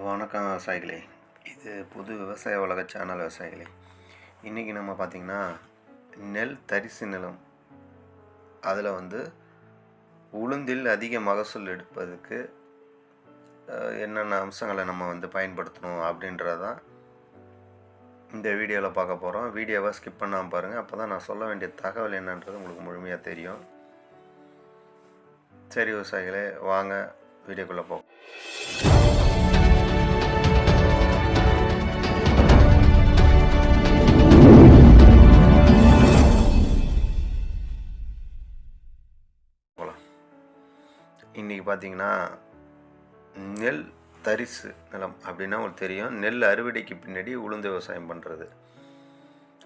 வணக்கம் விவசாயிகளே. இது புது விவசாய உலக சேனல் விவசாயிகளே. இன்றைக்கி நம்ம பார்த்திங்கன்னா நெல் தரிசு நிலம். அதில் வந்து உளுந்தில் அதிக மகசூல் எடுப்பதுக்கு என்னென்ன அம்சங்களை நம்ம வந்து பயன்படுத்தணும் அப்படின்றதான் இந்த வீடியோவில் பார்க்க போகிறோம் வீடியோவை ஸ்கிப் பண்ணாமல் பாருங்கள் அப்போ தான் நான் சொல்ல வேண்டிய தகவல் என்னன்றது உங்களுக்கு முழுமையாக தெரியும். சரி விவசாயிகளே வாங்க வீடியோக்குள்ளே போ இன்றைக்கி பார்த்தீங்கன்னா நெல் தரிசு நிலம் அப்படின்னா உங்களுக்கு தெரியும். நெல் அறுவடைக்கு பின்னாடி உளுந்து விவசாயம் பண்ணுறது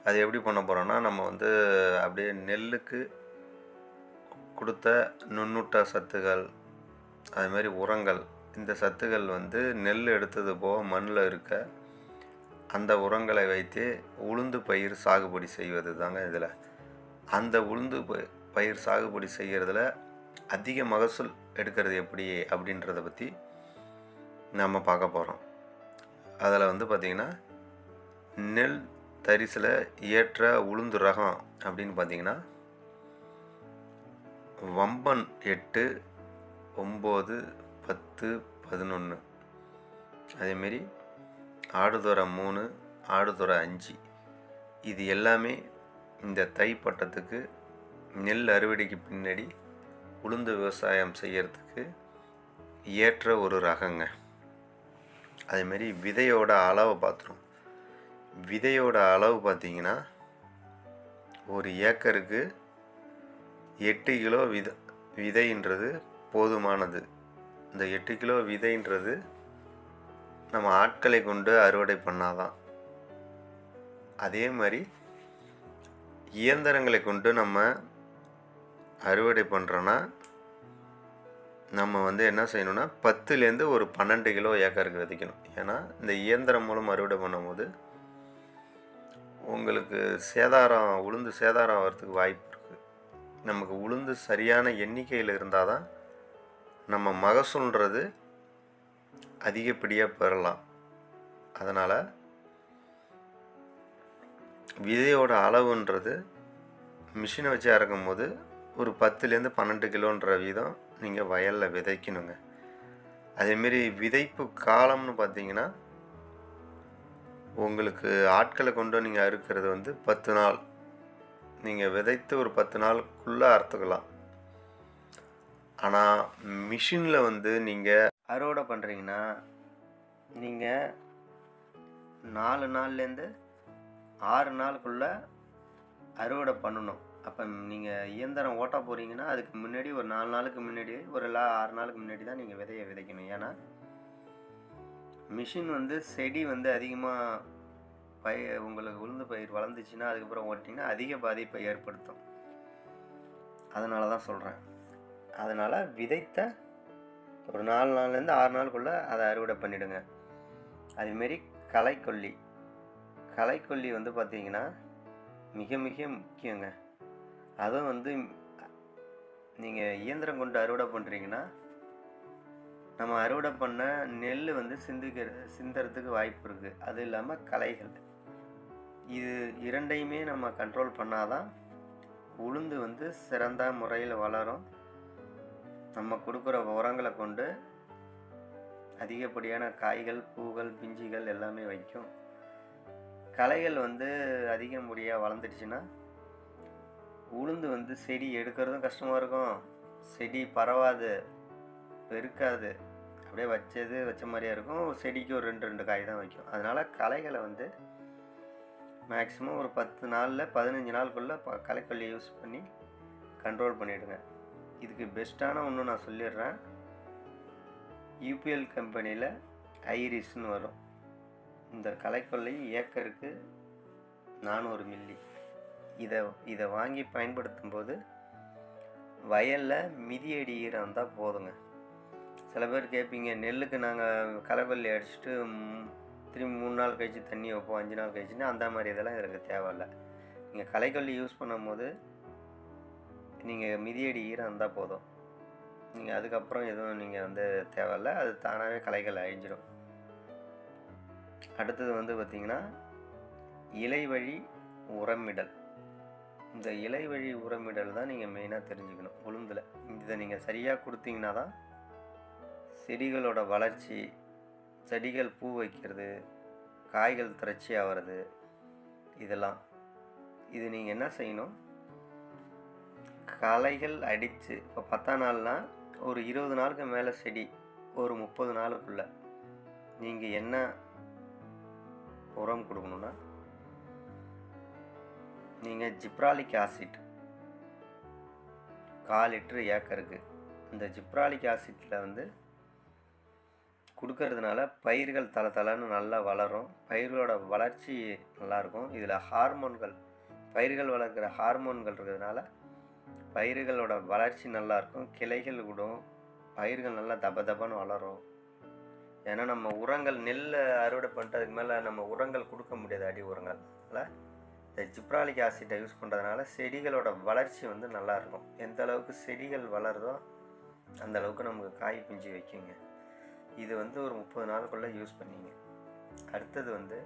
அது எப்படி பண்ண போகிறோன்னா நம்ம வந்து அப்படியே நெல்லுக்கு கொடுத்த நுண்ணூட்ட சத்துகள் அது மாதிரி உரங்கள். இந்த சத்துகள் வந்து நெல் எடுத்தது போக மண்ணில் இருக்க அந்த உரங்களை வைத்து உளுந்து பயிர் சாகுபடி செய்வது தாங்க இதில். அந்த உளுந்து ப- பயிர் சாகுபடி செய்கிறதுல அதிக மகசூல் எடுக்கிறது எப்படி அப்படின்றத பற்றி நம்ம பார்க்க போகிறோம் அதில் வந்து பார்த்திங்கன்னா நெல் தரிசில் ஏற்ற உளுந்து ரகம் அப்படின்னு பார்த்தீங்கன்னா வம்பன் எட்டு ஒம்பது பத்து பதினொன்று அதேமாரி ஆடுதுறை மூணு ஆடுதுறை அஞ்சு. இது எல்லாமே இந்த தை பட்டத்துக்கு நெல் அறுவடைக்கு பின்னாடி உளுந்து விவசாயம் செய்கிறதுக்கு ஏற்ற ஒரு ரகங்க. அதேமாரி விதையோட அளவை பார்த்துரும் விதையோட அளவு பார்த்தீங்கன்னா ஒரு ஏக்கருக்கு எட்டு கிலோ வித விதைன்றது போதுமானது. இந்த எட்டு கிலோ விதைன்றது நம்ம ஆட்களை கொண்டு அறுவடை பண்ணாதான். அதே மாதிரி இயந்திரங்களை கொண்டு நம்ம அறுவடை பண்ணுறோன்னா நம்ம வந்து என்ன செய்யணும்னா பத்துலேருந்து ஒரு பன்னெண்டு கிலோ ஏக்கருக்கு விதைக்கணும். ஏன்னா இந்த இயந்திரம் மூலம் அறுவடை பண்ணும்போது உங்களுக்கு சேதாரம் உளுந்து சேதாரம் ஆகிறதுக்கு வாய்ப்பு இருக்குது நமக்கு உளுந்து சரியான எண்ணிக்கையில் இருந்தால் தான் நம்ம மகசூல்ன்றது அதிகப்படியாக பெறலாம். அதனால் விதையோட அளவுன்றது மிஷினை வச்சு அறக்கும் போது ஒரு பத்துலேருந்து பன்னெண்டு கிலோன்ற வீதம் நீங்கள் வயலில் விதைக்கணுங்க. அதேமாரி விதைப்பு காலம்னு பார்த்தீங்கன்னா உங்களுக்கு ஆட்களை கொண்டு நீங்கள் அறுக்கிறது வந்து பத்து நாள். நீங்கள் விதைத்து ஒரு பத்து நாளுக்குள்ளே அறுத்துக்கலாம். ஆனால் மிஷினில் வந்து நீங்கள் அறுவடை பண்ணுறீங்கன்னா நீங்கள் நாலு நாள்லேருந்து ஆறு நாளுக்குள்ளே அறுவடை பண்ணணும். அப்போ நீங்கள் இயந்திரம் ஓட்ட போகிறீங்கன்னா அதுக்கு முன்னாடி ஒரு நாலு நாளுக்கு முன்னாடி ஒரு எல்லா ஆறு நாளுக்கு முன்னாடி தான் நீங்கள் விதையை விதைக்கணும். ஏன்னா மிஷின் வந்து செடி வந்து அதிகமாக பயிர் உங்களுக்கு உளுந்து பயிர் வளர்ந்துச்சுன்னா அதுக்கப்புறம் ஓட்டிங்கன்னா அதிக பாதிப்பை ஏற்படுத்தும். அதனால தான் சொல்கிறேன் அதனால் விதைத்த ஒரு நாலு நாள்லேருந்து ஆறு நாளுக்குள்ளே அதை அறுவடை பண்ணிவிடுங்க அதுமாரி களைக்கொல்லி. களைக்கொல்லி வந்து பார்த்தீங்கன்னா மிக மிக முக்கியங்க. அதுவும் வந்து நீங்கள் இயந்திரம் கொண்டு அறுவடை பண்ணுறீங்கன்னா நம்ம அறுவடை பண்ண நெல் வந்து சிந்திக்கிற சிந்தறதுக்கு வாய்ப்பு இருக்குது அது இல்லாமல் களைகள். இது இரண்டையுமே நம்ம கண்ட்ரோல் பண்ணாதான் உளுந்து வந்து சிறந்த முறையில் வளரும். நம்ம கொடுக்குற உரங்களை கொண்டு அதிகப்படியான காய்கள் பூக்கள் பிஞ்சுகள் எல்லாமே வைக்கும். களைகள் வந்து அதிகப்படியாக வளர்ந்துடுச்சுன்னா உளுந்து வந்து செடி எடுக்கிறதும் கஷ்டமாக இருக்கும். செடி பரவாது பெருக்காது. அப்படியே வச்சது வச்ச மாதிரியே இருக்கும். செடிக்கு ஒரு ரெண்டு ரெண்டு காய் தான் வைக்கும். அதனால் களைகளை வந்து மேக்ஸிமம் ஒரு பத்து நாளில் பதினஞ்சு நாளுக்குள்ளே ப களைக்கொல்லி யூஸ் பண்ணி கண்ட்ரோல் பண்ணிவிடுங்க இதுக்கு பெஸ்ட்டான ஒன்று நான் சொல்லிடுறேன். யூபிஎல் கம்பெனியில் ஐரிஸ்னு வரும். இந்த களைக்கொல்லி ஏக்கருக்கு நானூறு மில்லி இதை இதை வாங்கி பயன்படுத்தும் போது வயலில் மிதி ஈரம் இருந்தால் போதுங்க. சில பேர் கேட்பீங்க நெல்லுக்கு நாங்கள் களைக்கொல்லி அடிச்சுட்டு திரும்பி மூணு நாள் கழிச்சு தண்ணி வைப்போம் அஞ்சு நாள் கழிச்சுன்னா அந்த மாதிரி இதெல்லாம் எனக்கு தேவையில்ல. நீங்கள் களைக்கொல்லி யூஸ் பண்ணும்போது நீங்கள் மிதியடி ஈரம் இருந்தால் போதும். நீங்கள் அதுக்கப்புறம் எதுவும் நீங்கள் வந்து தேவையில்ல அது தானாகவே களைகள் அழிஞ்சிடும். அடுத்தது வந்து பார்த்திங்கன்னா இலைவழி உரமிடல். இந்த இலைவழி உரமிடல் தான் நீங்கள் மெயினாக தெரிஞ்சுக்கணும் உளுந்தில். இதை நீங்கள் சரியாக கொடுத்தீங்கன்னா தான் செடிகளோட வளர்ச்சி செடிகள் பூ வைக்கிறது காய்கள் திரட்சி ஆகிறது இதெல்லாம். இது நீங்கள் என்ன செய்யணும்? களைகள் அடித்து இப்போ பத்தாம் நாள்னால் ஒரு இருபது நாளுக்கு மேலே செடி ஒரு முப்பது நாளுக்குள்ளே நீங்கள் என்ன உரம் கொடுக்கணுன்னா நீங்கள் ஜிப்ராலிக் ஆசிட் கால் லிட்ரு ஏக்கருக்கு. இந்த ஜிப்ராலிக் ஆசிட்டில் வந்து கொடுக்கறதுனால பயிர்கள் தலை தலைன்னு நல்லா வளரும். பயிர்களோட வளர்ச்சி நல்லாயிருக்கும் இதில் ஹார்மோன்கள் பயிர்கள் வளர்க்குற ஹார்மோன்கள் இருக்கிறதுனால பயிர்களோட வளர்ச்சி நல்லாயிருக்கும் கிளைகள் விடும். பயிர்கள் நல்லா தப தபன்னு வளரும். ஏன்னா நம்ம உரங்கள் நெல்லை அறுவடை பண்ணிட்டு அதுக்கு மேலே நம்ம உரங்கள் கொடுக்க முடியாது அடி உரங்கள் அதனால் இந்த ஜிப்ராலிக் ஆசிட்டை யூஸ் பண்ணுறதுனால செடிகளோட வளர்ச்சி வந்து நல்லாயிருக்கும். எந்த அளவுக்கு செடிகள் வளருதோ அந்த அளவுக்கு நமக்கு காய் பிஞ்சு வைக்குங்க. இது வந்து ஒரு முப்பது நாளுக்குள்ளே யூஸ் பண்ணிங்க. அடுத்தது வந்து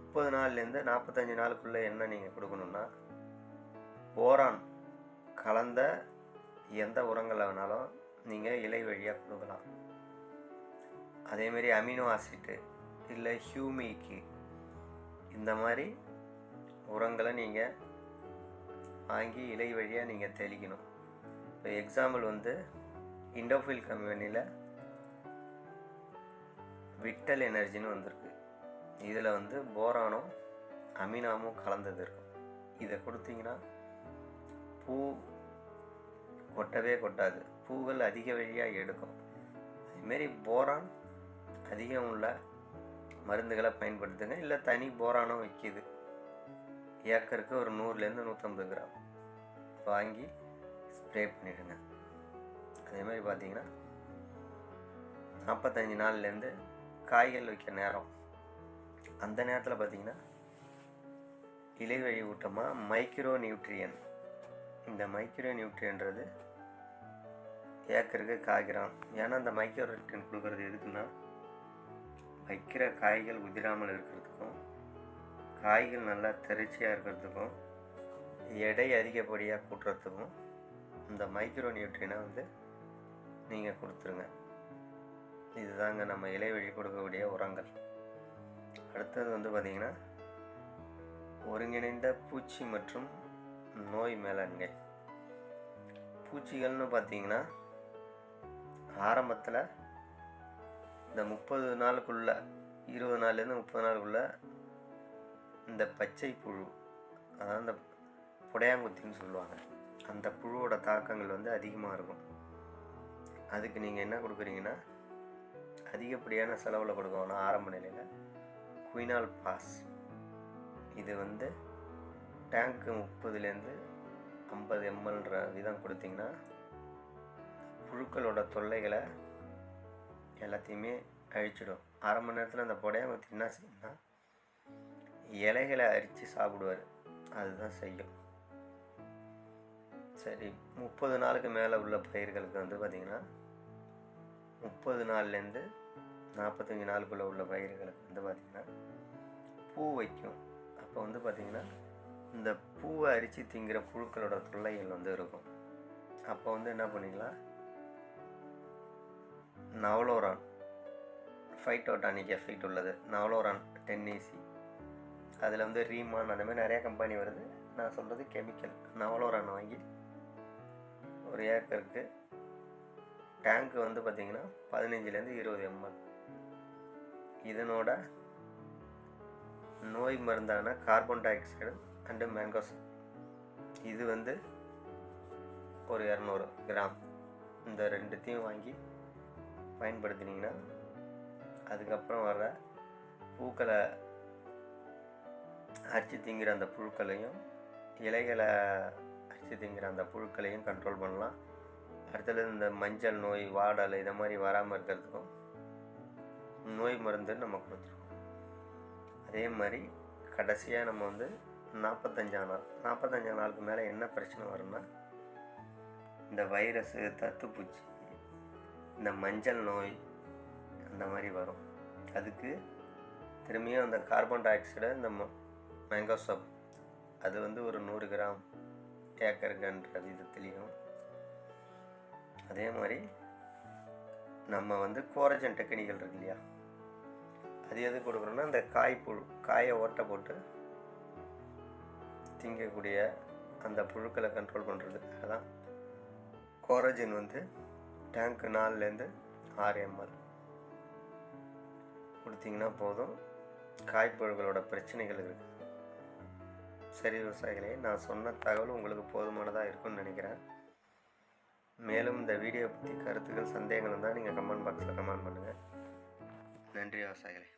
முப்பது நாள்லேருந்து நாற்பத்தஞ்சு நாளுக்குள்ளே என்ன நீங்கள் கொடுக்கணுன்னா போரான் கலந்த எந்த உரங்களை வேணாலும் நீங்கள் இலை வழியாக கொடுக்கலாம். அதேமாரி அமினோ ஆசிட்டு இல்லை ஹியூமிக்கு இந்த மாதிரி உரங்களை நீங்கள் வாங்கி இலை வழியாக நீங்கள் தெளிக்கணும். இப்போ எக்ஸாம்பிள் வந்து இண்டோஃபில் கம்பெனியில் விட்டல் எனர்ஜின்னு வந்திருக்கு. இதில் வந்து போரானும் அமினாமும் கலந்தது இருக்கும். இதை கொடுத்தீங்கன்னா பூ கொட்டவே கொட்டாது. பூக்கள் அதிக வழியாக எடுக்கும். அதுமாரி போரான் அதிகம் உள்ள மருந்துகளை பயன்படுத்துங்க. இல்லை தனி போரானும் விற்கிது ஏக்கருக்கு ஒரு நூறுலேருந்து நூற்றம்பது கிராம். வாங்கி ஸ்ப்ரே பண்ணிவிடுங்க அதே மாதிரி பார்த்தீங்கன்னா நாற்பத்தஞ்சு நாள்லேருந்து காய்கள் வைக்க நேரம். அந்த நேரத்தில் பார்த்தீங்கன்னா இலைவழி ஊட்டமாக மைக்ரோ நியூட்ரியன் இந்த மைக்ரோ நியூட்ரியன்றது ஏக்கருக்கு காய்கிறான் ஏன்னா அந்த மைக்ரோ நியூட்ரியன் கொடுக்குறது எதுக்குன்னா வைக்கிற காய்கள் உதிராமல் இருக்கிறதுக்கும் காய்கள் நல்லா திரைச்சியாக இருக்கிறதுக்கும் எடை அதிகப்படியாக கூட்டுறதுக்கும் இந்த மைக்ரோ நியூட்ரினை வந்து நீங்கள் கொடுத்துருங்க. இதுதாங்க நம்ம இலை வழி கொடுக்கக்கூடிய உரங்கள். அடுத்தது வந்து பார்த்திங்கன்னா ஒருங்கிணைந்த பூச்சி மற்றும் நோய் மேலாண்மை பூச்சிகள்னு பார்த்தீங்கன்னா ஆரம்பத்தில் இந்த முப்பது நாளுக்குள்ளே இருபது நாள்லேருந்து முப்பது நாளுக்குள்ளே இந்த பச்சை புழு அதாவது இந்த புடையாங்குத்தின்னு சொல்லுவாங்க அந்த புழுவோட தாக்கங்கள் வந்து அதிகமாக இருக்கும். அதுக்கு நீங்கள் என்ன கொடுக்குறீங்கன்னா அதிகப்படியான செலவில் கொடுக்கணும்னா ஆரம்ப நிலையில் குயினால் பாஸ். இது வந்து டேங்க்கு முப்பதுலேருந்து ஐம்பது எம்எல்ன்ற விதம் கொடுத்தீங்கன்னா புழுக்களோட தொல்லைகளை எல்லாத்தையுமே அழிச்சிடும். அரை மணி நேரத்தில் அந்த புடையாங்குத்தி என்ன செய்யணும்னா இலைகளை அரித்து சாப்பிடுவார். அதுதான் செய்யும். சரி முப்பது நாளுக்கு மேலே உள்ள பயிர்களுக்கு வந்து பார்த்திங்கன்னா முப்பது நாள்லேருந்து நாற்பத்தஞ்சு நாளுக்குள்ளே உள்ள பயிர்களுக்கு வந்து பார்த்திங்கன்னா பூ வைக்கும். அப்போ வந்து பார்த்திங்கன்னா இந்த பூவை அரித்து திங்கிற புழுக்களோட தொல்லைகள் வந்து இருக்கும். அப்போ வந்து என்ன பண்ணிக்கலாம் நவலோரான் ஃபைட்டோட்டானிக் எஃபெக்ட் உள்ளது. நவலோரான் டென்னிசி அதில் வந்து ரீமான் அந்த மாதிரி நிறையா கம்பெனி வருது. நான் சொல்கிறது கெமிக்கல் நவலோரான் வாங்கி ஒரு ஏக்கருக்கு டேங்க்கு வந்து பார்த்திங்கன்னா பதினஞ்சுலேருந்து இருபது எம்எல் இதனோட நோய் மருந்தான carbon dioxide and mangoes இது வந்து ஒரு இரநூறு கிராம். இந்த ரெண்டுத்தையும் வாங்கி பயன்படுத்தினீங்கன்னா அதுக்கப்புறம் வர்ற பூக்களை அரிச்சு திங்கிற அந்த புழுக்களையும் இலைகளை அரிச்சு திங்கிற அந்த புழுக்களையும் கண்ட்ரோல் பண்ணலாம். அடுத்தது இந்த மஞ்சள் நோய் வாடல் இதை மாதிரி வராமல் இருக்கிறதுக்கும் நோய் மருந்து நம்ம கொடுத்துருக்கோம். அதே மாதிரி கடைசியாக நம்ம வந்து நாற்பத்தஞ்சாம் நாள் நாற்பத்தஞ்சாம் நாளுக்கு மேலே என்ன பிரச்சனை வரும்னா இந்த வைரஸு தத்துப்பூச்சி இந்த மஞ்சள் நோய் அந்த மாதிரி வரும். அதுக்கு திரும்பியும் அந்த கார்பன் டை ஆக்சைடை இந்த மேங்கோ சப் அது வந்து ஒரு நூறு கிராம் ஏக்கருக்குன்ற விதத்துலேயும். அதே மாதிரி நம்ம வந்து கோரஜன் டெக்னிக்கல் இருக்கு இல்லையா? அது எது கொடுக்குறோன்னா இந்த காய் புழு காயை ஓட்டை போட்டு திங்கக்கூடிய அந்த புழுக்களை கண்ட்ரோல் பண்ணுறதுக்காக தான் கோரஜன் வந்து டேங்க்கு நாலுலேருந்து ஆறு எம்எல் கொடுத்தீங்கன்னா போதும். காய்ப்புழுகளோட பிரச்சனைகள் இருக்குது சரி விவசாயிகளே நான் சொன்ன தகவல் உங்களுக்கு போதுமானதாக இருக்கும்னு நினைக்கிறேன். மேலும் இந்த வீடியோ பற்றி கருத்துக்கள் சந்தேகங்கள் இருந்தால் நீங்கள் கமெண்ட் பாக்ஸில் கமெண்ட் பண்ணுங்கள் நன்றி விவசாயிகளே.